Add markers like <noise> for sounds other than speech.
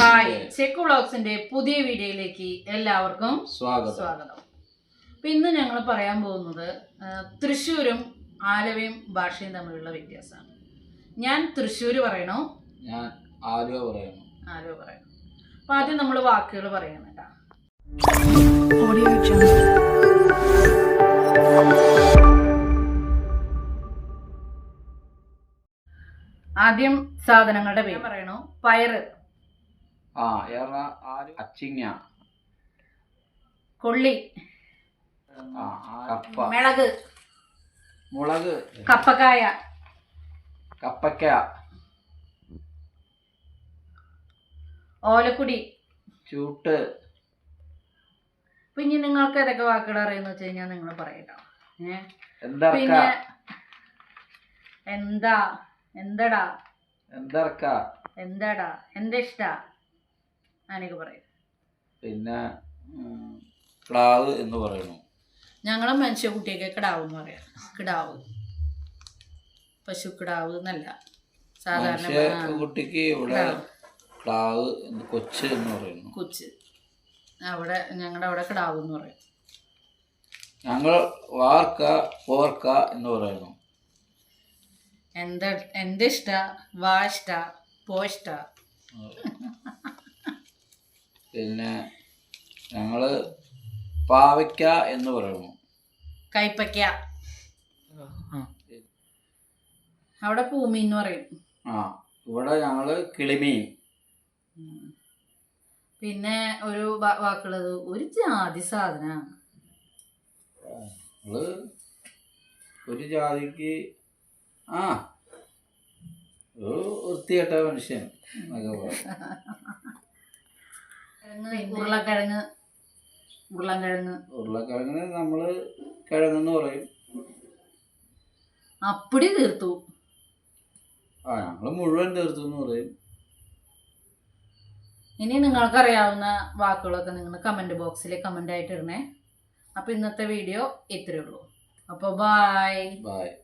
Hi. Check വ്ളോഗ്സിന്റെ പുതിയ വീഡിയോയിലേക്ക് എല്ലാവർക്കും സ്വാഗതം. സ്വാഗതം. അപ്പൊ ഇന്ന് ഞങ്ങൾ പറയാൻ പോകുന്നത് തൃശൂരും തൃശ്ശൂരും ആലവയും ഭാഷയും തമ്മിലുള്ള വ്യത്യാസമാണ്. ഞാൻ തൃശ്ശൂര് പറയണോ? ഞാൻ ആലുവ പറയുന്നു ആലുവ പറയണോ. അപ്പൊ ആദ്യം നമ്മൾ വാക്കുകൾ പറയണം കേട്ടോ. ആദ്യം സാധനങ്ങളുടെ പേര് പറയണോ? പയറ്. ആ ഏറെ അച്ചിങ്ങ. കൊള്ളി. ആ കപ്പ. മിളക്. മുളക്. കപ്പക്കായ. കപ്പക്ക. ഓലക്കുടി. ചൂട്ട്. പിന്നെ നിങ്ങൾക്ക് ഏതൊക്കെ വാക്കുകൾ അറിയുന്ന വെച്ച് കഴിഞ്ഞാൽ നിങ്ങൾ പറയട്ടോ. ഏഹ് പിന്നെ എന്താ? എന്തടാ? എന്തർക്ക എന്താടാ? എന്താ ഇഷ്ട അങ്ങനെയൊക്കെ പറയും. പിന്നെ കിടാവ് എന്ന് പറയുന്നു. ഞങ്ങളെ മനുഷ്യ കുട്ടിയൊക്കെ കിടാവ് എന്ന് പറയാം. കിടാവ്. പശു കിടാവ് എന്നല്ല. സാധാരണ കുട്ടിക്ക് ഇവിടെ കിടാവ്. കൊച്ച് എന്ന് പറയുന്നു. കൊച്ച്. അവിടെ ഞങ്ങളുടെ അവിടെ കിടാവ് എന്ന് പറയും. ഞങ്ങൾ വാർക്ക പോർക്ക എന്ന് പറയുന്നു. എന്താ എന്താ ഇഷ്ട? വാ ഇഷ്ട? പോ ഇഷ്ട? പിന്നെ ഞങ്ങൾ പാവയ്ക്ക എന്ന് പറയുന്നു. കൈപ്പയ്ക്ക. അവിടെ ഭൂമി എന്ന് പറയും. ആ ഇവിടെ ഞങ്ങൾ കിളിമീൻ. പിന്നെ ഒരു വാക്കുള്ളത് ഒരു ജാതി സാധനമാണ് ഒരു ജാതിക്ക് ആ ഒരു വൃത്തികെട്ട മനുഷ്യൻ എന്നൊക്കെ പറയും. <laughs> ഉരുളക്കിഴങ്ങ്. ഉരുളക്കിഴങ്ങ്. ഉരുളക്കിഴങ്ങിന് നമ്മൾ കിഴങ്ങെന്ന് പറയും. അപ്പടി തീർത്തു. ആ ഞങ്ങൾ മുഴുവൻ തീർത്തു എന്ന് പറയും. ഇനി നിങ്ങൾക്കറിയാവുന്ന വാക്കുകളൊക്കെ നിങ്ങൾ കമന്റ് ബോക്സിൽ കമന്റ് ആയിട്ട് ഇടണേ അപ്പോൾ ഇന്നത്തെ വീഡിയോ ഇത്രയേ ഉള്ളൂ. അപ്പോൾ ബായ് ബായ്